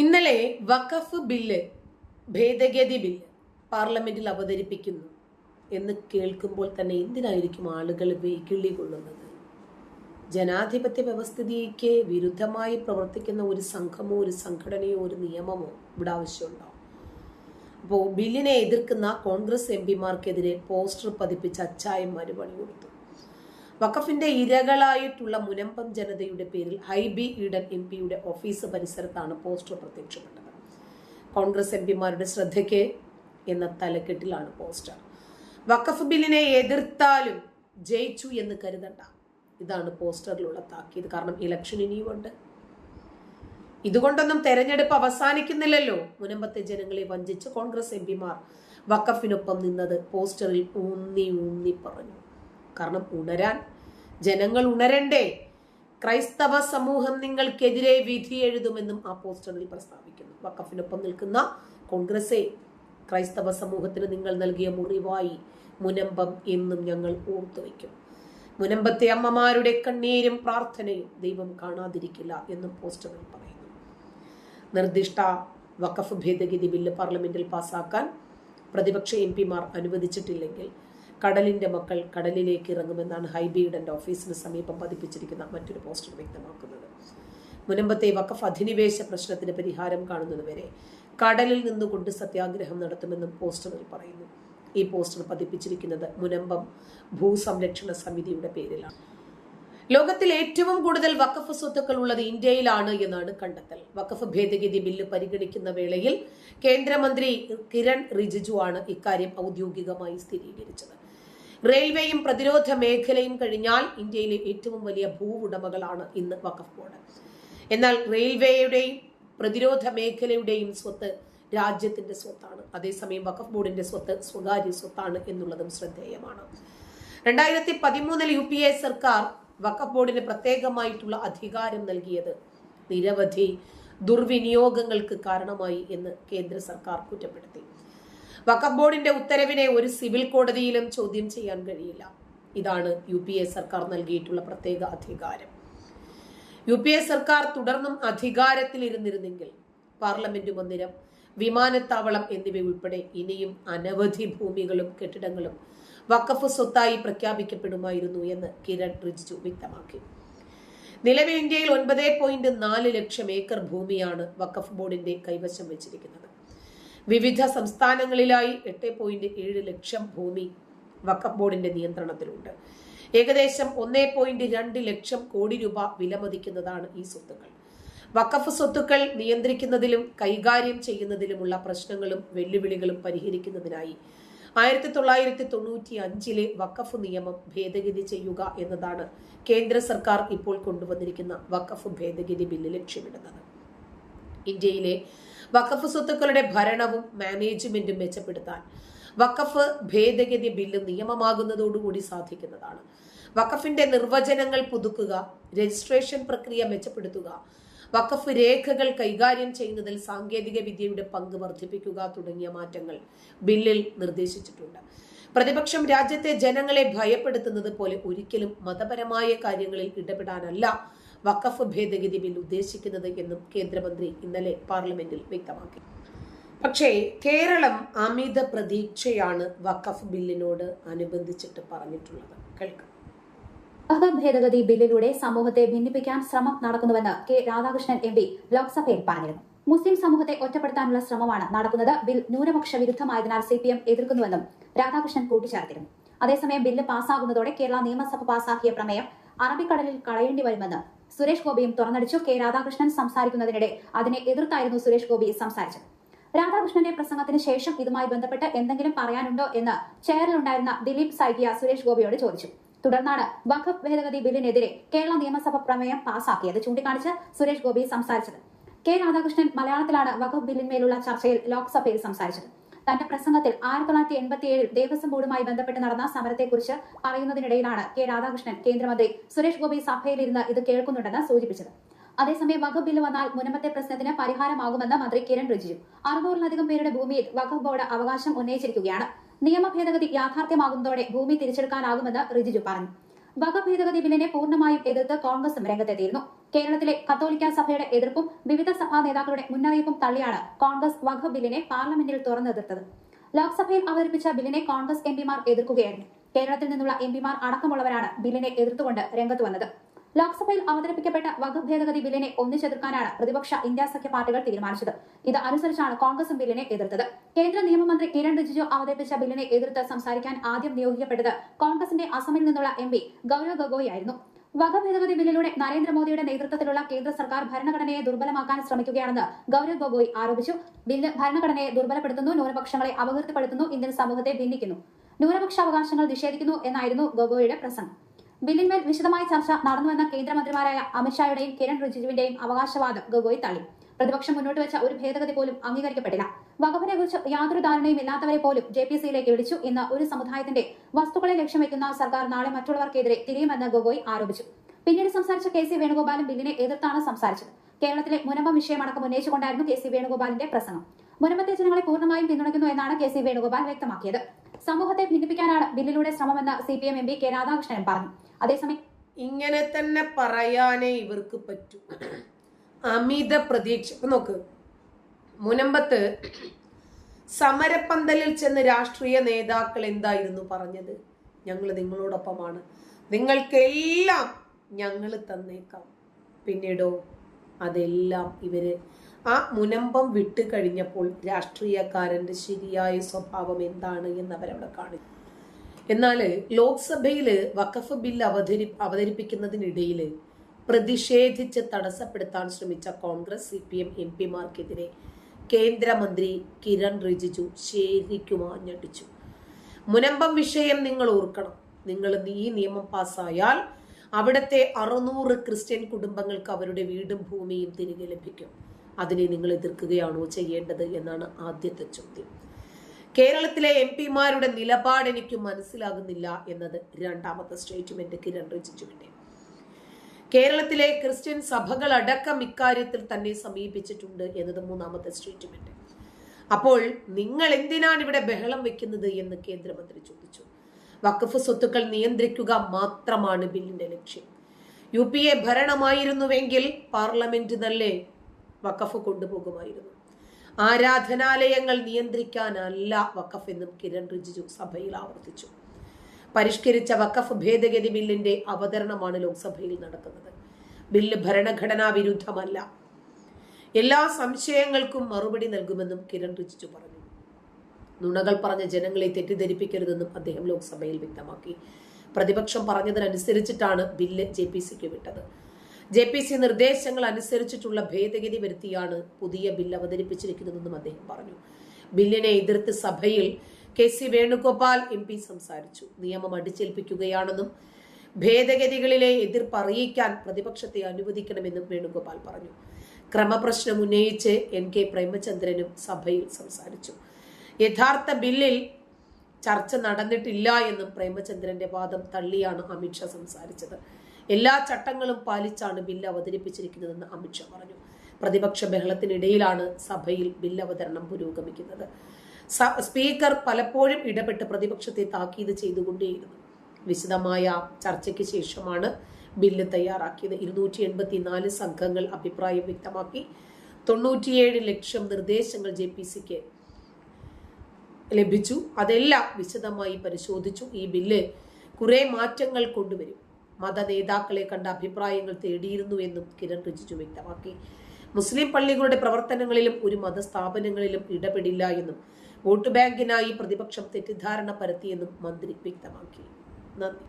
ഇന്നലെ വഖഫ് ബില്ല് ഭേദഗതി ബില്ല് പാർലമെന്റിൽ അവതരിപ്പിക്കുന്നു എന്ന് കേൾക്കുമ്പോൾ തന്നെ എന്തിനായിരിക്കും ആളുകൾ വെകിളി കൊള്ളുന്നത്? ജനാധിപത്യ വ്യവസ്ഥിതിക്ക് വിരുദ്ധമായി പ്രവർത്തിക്കുന്ന ഒരു സംഘമോ ഒരു സംഘടനയോ ഒരു നിയമമോ ഇവിടെ ആവശ്യമുണ്ടോ അപ്പോൾ ബില്ലിനെ എതിർക്കുന്ന കോൺഗ്രസ് എം പിമാർക്കെതിരെ പോസ്റ്റർ പതിപ്പിച്ച് അച്ചായം മറുപടി കൊടുത്തു. വഖഫിന്റെ ഇരകളായിട്ടുള്ള മുനമ്പം ജനതയുടെ പേരിൽ ഹൈബി ഈഡൻ എം പിയുടെ ഓഫീസ് പരിസരത്താണ് പോസ്റ്റർ പ്രത്യക്ഷപ്പെട്ടത്. കോൺഗ്രസ് എം പിമാരുടെ ശ്രദ്ധയ്ക്ക് എന്ന തലക്കെട്ടിലാണ് പോസ്റ്റർ. വഖഫ് ബില്ലിനെ എതിർത്താലും ജയിച്ചു എന്ന് കരുതണ്ട. ഇതാണ് പോസ്റ്ററിലുള്ള താക്കീത്. കാരണം ഇലക്ഷൻ ഇനിയുമുണ്ട്. ഇതുകൊണ്ടൊന്നും തെരഞ്ഞെടുപ്പ് അവസാനിക്കുന്നില്ലല്ലോ. മുനമ്പത്തെ ജനങ്ങളെ വഞ്ചിച്ച് കോൺഗ്രസ് എം പിമാർ വഖഫിനൊപ്പം നിന്നത് പോസ്റ്ററിൽ ഊന്നി ഊന്നി പറഞ്ഞു. കാരണം ഉണരാൻ ജനങ്ങൾ ഉണരണ്ടേ? ക്രൈസ്തവ സമൂഹം നിങ്ങൾക്കെതിരെ വിധി എഴുതുമെന്നും ആ പോസ്റ്ററിൽ പ്രസ്താവിക്കുന്നു. വക്കഫിനൊപ്പം നിൽക്കുന്ന കോൺഗ്രസെ ക്രൈസ്തവ സമൂഹത്തിന് നിങ്ങൾ നൽകിയ മുറിവായി മുനമ്പം എന്നും ഞങ്ങൾ ഓർത്തു വയ്ക്കും. മുനമ്പത്തെ അമ്മമാരുടെ കണ്ണീരും പ്രാർത്ഥനയും ദൈവം കാണാതിരിക്കില്ല എന്നും പോസ്റ്ററിൽ പറയുന്നു. നിർദ്ദിഷ്ട വഖഫ് ഭേദഗതി ബില്ല് പാർലമെന്റിൽ പാസാക്കാൻ പ്രതിപക്ഷ എം പിമാർ അനുവദിച്ചിട്ടില്ലെങ്കിൽ കടലിന്റെ മക്കൾ കടലിലേക്ക് ഇറങ്ങുമെന്നാണ് ഹൈബീഡന്റെ ഓഫീസിന് സമീപം പതിപ്പിച്ചിരിക്കുന്ന മറ്റൊരു പോസ്റ്റർ വ്യക്തമാക്കുന്നത്. മുനമ്പത്തെ വഖഫ് അധിനിവേശ പ്രശ്നത്തിന് പരിഹാരം കാണുന്നതുവരെ കടലിൽ നിന്നുകൊണ്ട് സത്യാഗ്രഹം നടത്തുമെന്നും പോസ്റ്ററിൽ പറയുന്നു. ഈ പോസ്റ്റർ പതിപ്പിച്ചിരിക്കുന്നത് മുനമ്പം ഭൂസംരക്ഷണ സമിതിയുടെ പേരിലാണ്. ലോകത്തിൽ ഏറ്റവും കൂടുതൽ വഖഫ് സ്വത്തുക്കൾ ഉള്ളത് ഇന്ത്യയിലാണ് എന്നാണ് കണ്ടെത്തൽ. വഖഫ് ഭേദഗതി ബില്ല് പരിഗണിക്കുന്ന വേളയിൽ കേന്ദ്രമന്ത്രി കിരൺ റിജിജു ആണ് ഇക്കാര്യം ഔദ്യോഗികമായി സ്ഥിരീകരിച്ചത്. റെയിൽവേയും പ്രതിരോധ മേഖലയും കഴിഞ്ഞാൽ ഇന്ത്യയിലെ ഏറ്റവും വലിയ ഭൂവുടമകളാണ് ഇന്ന് വഖഫ് ബോർഡ്. എന്നാൽ റെയിൽവേയുടെയും പ്രതിരോധ മേഖലയുടെയും സ്വത്ത് രാജ്യത്തിന്റെ സ്വത്താണ്. അതേസമയം വഖഫ് ബോർഡിന്റെ സ്വത്ത് സ്വകാര്യ സ്വത്താണ് എന്നുള്ളതും ശ്രദ്ധേയമാണ്. രണ്ടായിരത്തി പതിമൂന്നിൽ യു പി എ സർക്കാർ വഖഫ് ബോർഡിന് പ്രത്യേകമായിട്ടുള്ള അധികാരം നൽകിയത് നിരവധി ദുർവിനിയോഗങ്ങൾക്ക് കാരണമായി എന്ന് കേന്ദ്ര സർക്കാർ കുറ്റപ്പെടുത്തി. വഖഫ് ബോർഡിന്റെ ഉത്തരവിനെ ഒരു സിവിൽ കോടതിയിലും ചോദ്യം ചെയ്യാൻ കഴിയില്ല. ഇതാണ് യു പി എ സർക്കാർ നൽകിയിട്ടുള്ള പ്രത്യേക അധികാരം. യു പി എ സർക്കാർ തുടർന്നും അധികാരത്തിൽ അധികാരത്തിലിരുന്നിരുന്നെങ്കിൽ പാർലമെന്റ് മന്ദിരം വിമാനത്താവളം എന്നിവയുൾപ്പെടെ ഇനിയും അനവധി ഭൂമികളും കെട്ടിടങ്ങളും വഖഫ് സ്വത്തായി പ്രഖ്യാപിക്കപ്പെടുമായിരുന്നു എന്ന് കിരൺ റിജിജു വ്യക്തമാക്കി. നിലവിൽ ഇന്ത്യയിൽ ഒൻപത് പോയിന്റ് നാല് ലക്ഷം ഏക്കർ ഭൂമിയാണ് വഖഫ് ബോർഡിന്റെ കൈവശം വെച്ചിരിക്കുന്നത്. വിവിധ സംസ്ഥാനങ്ങളിലായി എട്ട് പോയിന്റ് ഏഴ് ലക്ഷം ഭൂമി വഖഫ് ബോർഡിന്റെ നിയന്ത്രണത്തിലുണ്ട്. ഏകദേശം ഒന്നേ പോയിന്റ് രണ്ട് ലക്ഷം കോടി രൂപ വിലമതിക്കുന്നതാണ് ഈ സ്വത്തുക്കൾ. വഖഫ് സ്വത്തുക്കൾ നിയന്ത്രിക്കുന്നതിലും കൈകാര്യം ചെയ്യുന്നതിലുമുള്ള പ്രശ്നങ്ങളും വെല്ലുവിളികളും പരിഹരിക്കുന്നതിനായി ആയിരത്തി തൊള്ളായിരത്തി തൊണ്ണൂറ്റി അഞ്ചിലെ വഖഫ് നിയമം ഭേദഗതി ചെയ്യുക എന്നതാണ് കേന്ദ്ര സർക്കാർ ഇപ്പോൾ കൊണ്ടുവന്നിരിക്കുന്ന വഖഫ് ഭേദഗതി ബില്ല് ലക്ഷ്യമിടുന്നത്. ഇന്ത്യയിലെ വഖഫ് സ്വത്തുക്കളുടെ ഭരണവും മാനേജ്മെന്റും മെച്ചപ്പെടുത്താൻ വഖഫ് ഭേദഗതി ബില്ല് നിയമമാകുന്നതോടുകൂടി സാധിക്കുന്നതാണ്. വഖഫിന്റെ നിർവചനങ്ങൾ പുതുക്കുക രജിസ്ട്രേഷൻ പ്രക്രിയ മെച്ചപ്പെടുത്തുക വഖഫ് രേഖകൾ കൈകാര്യം ചെയ്യുന്നതിൽ സാങ്കേതിക വിദ്യയുടെ പങ്ക് വർദ്ധിപ്പിക്കുക തുടങ്ങിയ മാറ്റങ്ങൾ ബില്ലിൽ നിർദ്ദേശിച്ചിട്ടുണ്ട്. പ്രതിപക്ഷം രാജ്യത്തെ ജനങ്ങളെ ഭയപ്പെടുത്തുന്നത് പോലെ ഒരിക്കലും മതപരമായ കാര്യങ്ങളിൽ ഇടപെടാനല്ല വഖഫ് ഭേദഗതി ബിൽ ഉദ്ദേശിക്കുന്നത് എന്നും കേന്ദ്രമന്ത്രി ഇന്നലെ പാർലമെന്റിൽ വ്യക്തമാക്കി. പക്ഷേ കേരളം അമിത പ്രതീക്ഷയാണ് വഖഫ് ബില്ലിനോട് അനുബന്ധിച്ചിട്ട് പറഞ്ഞിട്ടുള്ളത്. കേൾക്കാം. ഭേദഗതി ബില്ലിലൂടെ സമൂഹത്തെ ഭിന്നിപ്പിക്കാൻ ശ്രമം നടക്കുന്നുവെന്ന് കെ രാധാകൃഷ്ണൻ എം പി ലോക്സഭയിൽ പറഞ്ഞിരുന്നു. മുസ്ലിം സമൂഹത്തെ ഒറ്റപ്പെടുത്താനുള്ള ശ്രമമാണ് നടക്കുന്നത്. ബിൽ ന്യൂനപക്ഷ വിരുദ്ധമായതിനാൽ സി പി എം എതിർക്കുന്നുവെന്നും രാധാകൃഷ്ണൻ കൂട്ടിച്ചേർത്തിരുന്നു. അതേസമയം ബില്ല് പാസ്സാകുന്നതോടെ കേരള നിയമസഭ പാസാക്കിയ പ്രമേയം അറബിക്കടലിൽ കളയേണ്ടി വരുമെന്ന് സുരേഷ് ഗോപിയും തുറന്നടിച്ചു. കെ. രാധാകൃഷ്ണൻ സംസാരിക്കുന്നതിനിടെ അതിനെ എതിർത്തായിരുന്നു സുരേഷ് ഗോപി സംസാരിച്ചത്. രാധാകൃഷ്ണന്റെ പ്രസംഗത്തിന് ശേഷം ഇതുമായി ബന്ധപ്പെട്ട് എന്തെങ്കിലും പറയാനുണ്ടോ എന്ന് ചെയറിലുണ്ടായിരുന്ന ദിലീപ് സൈകിയ സുരേഷ് ഗോപിയോട് ചോദിച്ചു. തുടർന്നാണ് വഖഫ് ഭേദഗതി ബില്ലിനെതിരെ കേരള നിയമസഭ പ്രമേയം പാസാക്കിയത് ചൂണ്ടിക്കാണിച്ച് സുരേഷ് ഗോപി സംസാരിച്ചത്. കെ. രാധാകൃഷ്ണൻ മലയാളത്തിലാണ് വഖഫ് ബില്ലിന്മേലുള്ള ചർച്ചയിൽ ലോക്സഭയിൽ സംസാരിച്ചത്. തന്റെ പ്രസംഗത്തിൽ ആയിരത്തി തൊള്ളായിരത്തി എൺപത്തി ഏഴിൽ ദേവസ്വം ബോർഡുമായി ബന്ധപ്പെട്ട് നടന്ന സമരത്തെക്കുറിച്ച് പറയുന്നതിനിടയിലാണ് കെ രാധാകൃഷ്ണൻ കേന്ദ്രമന്ത്രി സുരേഷ് ഗോപി സഭയിലിരുന്ന് ഇത് കേൾക്കുന്നുണ്ടെന്ന് സൂചിപ്പിച്ചത്. അതേസമയം വഖഫ് ബില്ല് വന്നാൽ മുനമ്പത്തെ പ്രശ്നത്തിന് പരിഹാരമാകുമെന്ന് മന്ത്രി കിരൺ റിജിജു. അറുന്നൂറിലധികം പേരുടെ ഭൂമിയിൽ വഖഫ് ബോർഡ് അവകാശം ഉന്നയിച്ചിരിക്കുകയാണ്. നിയമ ഭേദഗതി യാഥാർത്ഥ്യമാകുന്നതോടെ ഭൂമി തിരിച്ചെടുക്കാനാകുമെന്ന് റിജിജു പറഞ്ഞു. വകഭേദഗതി ഭേദഗതി ബില്ലിനെ പൂർണമായും എതിർത്ത് കോൺഗ്രസും രംഗത്തെത്തിയിരുന്നു. കേരളത്തിലെ കത്തോലിക്ക സഭയുടെ എതിർപ്പും വിവിധ സഭാ നേതാക്കളുടെ മുന്നറിയിപ്പും തള്ളിയാണ് കോൺഗ്രസ് വഖഫ് ബില്ലിനെ പാർലമെന്റിൽ തുറന്നെതിർത്തത്. ലോക്സഭയിൽ അവതരിപ്പിച്ച ബില്ലിനെ കോൺഗ്രസ് എംപിമാർ എതിർക്കുകയായിരുന്നു. കേരളത്തിൽ നിന്നുള്ള എംപിമാർ അടക്കമുള്ളവരാണ് ബില്ലിനെ എതിർത്തുകൊണ്ട് രംഗത്ത് വന്നത്. ലോക്സഭയിൽ അവതരിപ്പിക്കപ്പെട്ട വഖ ഭേദഗതി ബില്ലിനെ ഒന്നിച്ചെതിർക്കാനാണ് പ്രതിപക്ഷ ഇന്ത്യ സഖ്യ പാർട്ടികൾ തീരുമാനിച്ചത്. ഇത് അനുസരിച്ചാണ് കോൺഗ്രസും ബില്ലിനെ എതിർത്തത്. കേന്ദ്ര നിയമമന്ത്രി കിരൺ റിജിജു അവതരിപ്പിച്ച ബില്ലിനെ എതിർത്ത് സംസാരിക്കാൻ ആദ്യം നിയോഗിക്കപ്പെട്ടത് കോൺഗ്രസിന്റെ അസമിൽ നിന്നുള്ള എം ഗൌരവ് ഗൊഗോയ് ആയിരുന്നു. വഖഫ് ഭേദഗതി ബില്ലിലൂടെ നരേന്ദ്രമോദിയുടെ നേതൃത്വത്തിലുള്ള കേന്ദ്ര സർക്കാർ ഭരണഘടനയെ ദുർബലമാക്കാൻ ശ്രമിക്കുകയാണെന്ന് ഗൌരവ് ഗൊഗോയ് ആരോപിച്ചു. ബില്ല് ഭരണഘടനയെ ദുർബലപ്പെടുത്തുന്നു ന്യൂനപക്ഷങ്ങളെ അപകീർത്തിപ്പെടുത്തുന്നു ഇന്ത്യൻ സമൂഹത്തെ ഭിന്നിക്കുന്നു. ന്യൂനപക്ഷ അവകാശങ്ങൾ നിഷേധിക്കുന്നു എന്നായിരുന്നു ഗൊഗോയുടെ പ്രസംഗം. ബില്ലിന്മേൽ വിശദമായ ചർച്ച നടന്നുവെന്ന കേന്ദ്രമന്ത്രിമാരായ അമിത്ഷായുടെയും കിരൺ റിജിജുവിന്റെയും അവകാശവാദം ഗൊഗോയ് തള്ളി. പ്രതിപക്ഷം മുന്നോട്ട് വെച്ച ഒരു ഭേദഗതി പോലും അംഗീകരിക്കപ്പെട്ടില്ല. വകുപ്പിനെ കുറിച്ച് യാതൊരു ധാരണയും ഇല്ലാത്തവരെ പോലും ജെ പി സിയിലേക്ക് വിളിച്ചു ഇന്ന് ഒരു സമുദായത്തിന്റെ വസ്തുക്കളെ ലക്ഷ്യം വെക്കുന്ന സർക്കാർ നാളെ മറ്റുള്ളവർക്കെതിരെ തിരിയുമെന്ന് ഗൊഗോയ് ആരോപിച്ചു. പിന്നീട് സംസാരിച്ച കെ സി വേണുഗോപാലും ബില്ലിനെ എതിർത്താണ് സംസാരിച്ചത്. കേരളത്തിലെ മുനമ്പം വിഷയമടക്കം ഉന്നയിച്ചുകൊണ്ടായിരുന്നു കെ സി വേണുഗോപാലിന്റെ പ്രസംഗം. മുനമ്പത്തെ ജനങ്ങളെ പൂർണമായും പിന്തുണയ്ക്കുന്നു എന്നാണ് കെ സി വേണുഗോപാൽ വ്യക്തമാക്കിയത്. സമൂഹത്തെ ഭിന്നിപ്പിക്കാനാണ് ബില്ലിലൂടെ ശ്രമമെന്ന് C P M M P K Radhakrishnan പറഞ്ഞു. അതേസമയം ഇങ്ങനെ തന്നെ പറയാനേ ഇവർക്ക് പറ്റൂ. അമിത പ്രതീക്ഷ ഇപ്പൊ നോക്ക്. മുനമ്പത്ത് സമരപ്പന്തലിൽ ചെന്ന് രാഷ്ട്രീയ നേതാക്കൾ എന്തായിരുന്നു പറഞ്ഞത്? ഞങ്ങൾ നിങ്ങളോടൊപ്പമാണ്. നിങ്ങൾക്കെല്ലാം ഞങ്ങൾ തന്നേക്കാം. പിന്നീടോ അതെല്ലാം ഇവർ ആ മുനമ്പം വിട്ട് കഴിഞ്ഞപ്പോൾ രാഷ്ട്രീയക്കാരന്റെ ശരിയായ സ്വഭാവം എന്താണ് എന്ന് അവരവിടെ കാണിച്ചു എന്നാൽ ലോക്സഭയിൽ വഖഫ് ബില്ല് അവതരി അവതരിപ്പിക്കുന്നതിനിടയിൽ പ്രതിഷേധിച്ച് തടസ്സപ്പെടുത്താൻ ശ്രമിച്ച Congress C P M M പിമാർക്കെതിരെ കേന്ദ്രമന്ത്രി കിരൺ റിജിജു ശരിക്കുമാഞ്ഞടിച്ചു മുനമ്പം വിഷയം നിങ്ങൾ ഓർക്കണം. നിങ്ങൾ ഈ നിയമം പാസ്സായാൽ അവിടുത്തെ അറുന്നൂറ് ക്രിസ്ത്യൻ കുടുംബങ്ങൾക്ക് അവരുടെ വീടും ഭൂമിയും തിരികെ ലഭിക്കും. അതിനെ നിങ്ങൾ എതിർക്കുകയാണോ ചെയ്യേണ്ടത് എന്നാണ് ആദ്യത്തെ ചോദ്യം. കേരളത്തിലെ എം പിമാരുടെ നിലപാട് എനിക്ക് മനസ്സിലാകുന്നില്ല എന്നത് രണ്ടാമത്തെ സ്റ്റേറ്റ്മെന്റ് കിരൺ റിജിജുവിന്റെ. കേരളത്തിലെ ക്രിസ്ത്യൻ സഭകൾ അടക്കം ഇക്കാര്യത്തിൽ തന്നെ സമീപിച്ചിട്ടുണ്ട് എന്നത് മൂന്നാമത്തെ സ്റ്റേറ്റ്മെന്റ്. അപ്പോൾ നിങ്ങൾ എന്തിനാണ് ഇവിടെ ബഹളം വെക്കുന്നത് എന്ന് കേന്ദ്രമന്ത്രി ചോദിച്ചു. വഖഫ് സ്വത്തുക്കൾ നിയന്ത്രിക്കുക മാത്രമാണ് ബില്ലിന്റെ ലക്ഷ്യം. യു പി എ ഭരണമായിരുന്നുവെങ്കിൽ പാർലമെന്റ് നല്ലേ വഖഫ് കൊണ്ടുപോകുമായിരുന്നു. ആരാധനാലയങ്ങൾ നിയന്ത്രിക്കാനല്ല വഖഫ് എന്നും കിരൺ റിജിജു സഭയിൽ ആവർത്തിച്ചു. പരിഷ്കരിച്ച വക്കഫ് ഭേദഗതി ബില്ലിന്റെ അവതരണമാണ് ലോക്സഭയിൽ നടക്കുന്നത്. ബില്ല് ഭരണഘടനാ വിരുദ്ധമല്ല. എല്ലാ സംശയങ്ങൾക്കും മറുപടി നൽകുമെന്നും കിരൺ റിജിജു പറഞ്ഞു. നുണകൾ പറഞ്ഞ ജനങ്ങളെ തെറ്റിദ്ധരിപ്പിക്കരുതെന്നും അദ്ദേഹം ലോക്സഭയിൽ വ്യക്തമാക്കി. പ്രതിപക്ഷം പറഞ്ഞതിനനുസരിച്ചിട്ടാണ് ബില്ല് ജെ പി സിക്ക് വിട്ടത്. ജെ പി സി നിർദ്ദേശങ്ങൾ അനുസരിച്ചിട്ടുള്ള ഭേദഗതി വരുത്തിയാണ് പുതിയ ബില്ല് അവതരിപ്പിച്ചിരിക്കുന്നതെന്നും അദ്ദേഹം പറഞ്ഞു. ബില്ലിനെ എതിർത്ത് സഭയിൽ K C Venugopal M P സംസാരിച്ചു. നിയമം അടിച്ചേൽപ്പിക്കുകയാണെന്നും ഭേദഗതികളിലെ എതിർപ്പ് അറിയിക്കാൻ പ്രതിപക്ഷത്തെ അനുവദിക്കണമെന്നും വേണുഗോപാൽ പറഞ്ഞു. ക്രമപ്രശ്നം ഉന്നയിച്ച് എൻ കെ പ്രേമചന്ദ്രനും സഭയിൽ സംസാരിച്ചു. യഥാർത്ഥ ബില്ലിൽ ചർച്ച നടന്നിട്ടില്ല എന്നും പ്രേമചന്ദ്രന്റെ വാദം തള്ളിയാണ് അമിത്ഷാ സംസാരിച്ചത്. എല്ലാ ചട്ടങ്ങളും പാലിച്ചാണ് ബില്ല് അവതരിപ്പിച്ചിരിക്കുന്നതെന്ന് അമിത്ഷാ പറഞ്ഞു. പ്രതിപക്ഷ ബഹളത്തിനിടയിലാണ് സഭയിൽ ബില്ല് അവതരണം പുരോഗമിക്കുന്നത്. സ്പീക്കർ പലപ്പോഴും ഇടപെട്ട് പ്രതിപക്ഷത്തെ താക്കീത് ചെയ്തുകൊണ്ടേയിരുന്നു. വിശദമായ ചർച്ചയ്ക്ക് ശേഷമാണ് ബില്ല് തയ്യാറാക്കിയത്. ഇരുന്നൂറ്റി എൺപത്തി നാല് സംഘങ്ങൾ അഭിപ്രായം വ്യക്തമാക്കി. തൊണ്ണൂറ്റിയേഴ് ലക്ഷം നിർദ്ദേശങ്ങൾ ജെ പി സിക്ക് ലഭിച്ചു. അതെല്ലാം വിശദമായി പരിശോധിച്ചു. ഈ ബില്ല് കുറെ മാറ്റങ്ങൾ കൊണ്ടുവരും. മത നേതാക്കളെ കണ്ട അഭിപ്രായങ്ങൾ തേടിയിരുന്നു എന്നും കിരൺ റിജിജു വ്യക്തമാക്കി. മുസ്ലിം പള്ളികളുടെ പ്രവർത്തനങ്ങളിലും ഒരു മതസ്ഥാപനങ്ങളിലും ഇടപെടില്ല എന്നും വോട്ട് ബാങ്കിനായി പ്രതിപക്ഷം തെറ്റിദ്ധാരണ പരത്തിയെന്നും മന്ത്രി വ്യക്തമാക്കി. നന്ദി.